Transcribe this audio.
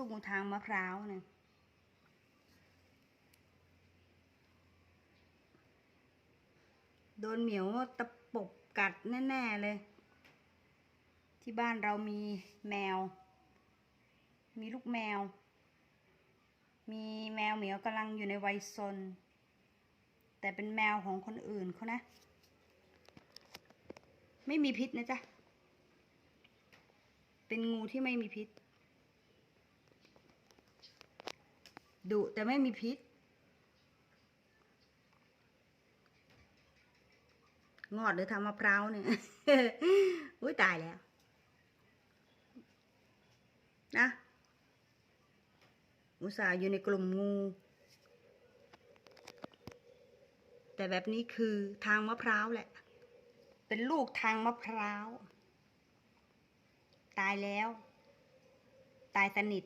ลูกงูทางมะพร้าวเนี่ยโดนเหมียวตะปบกัดแน่ ๆ เลย ที่บ้านเรามีแมว มีลูกแมว มีแมวเหมียวกำลังอยู่ในวัยซน แต่เป็นแมวของคนอื่นเขานะ ไม่มีพิษนะจ๊ะ เป็นงูที่ไม่มีพิษ ดุแต่ไม่มีพิษ งอดหรือทำมะพร้าวเนี่ย อุ้ยตายแล้ว นะอุตส่าห์อยู่ในกลุ่มงู แต่แบบนี้คือทางมะพร้าวแหละ เป็นลูกทางมะพร้าว ตายแล้ว ตายสนิท